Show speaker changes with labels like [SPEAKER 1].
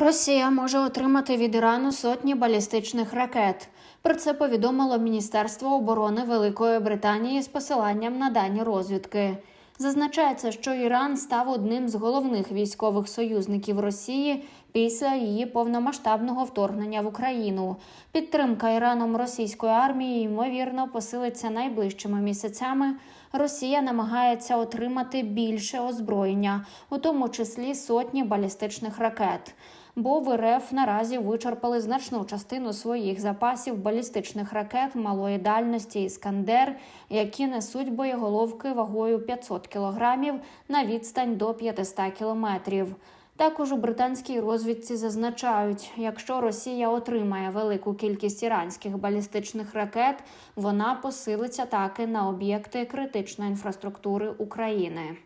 [SPEAKER 1] Росія може отримати від Ірану сотні балістичних ракет. Про це повідомило Міністерство оборони Великої Британії з посиланням на дані розвідки. Зазначається, що Іран став одним з головних військових союзників Росії після її повномасштабного вторгнення в Україну. Підтримка Іраном російської армії ймовірно посилиться найближчими місяцями. Росія намагається отримати більше озброєння, у тому числі сотні балістичних ракет. Бо в РФ наразі вичерпали значну частину своїх запасів балістичних ракет малої дальності Іскандер, які несуть боєголовки вагою 500 кілограмів на відстань до 500 кілометрів. Також у британській розвідці зазначають, якщо Росія отримає велику кількість іранських балістичних ракет, вона посилить атаки на об'єкти критичної інфраструктури України.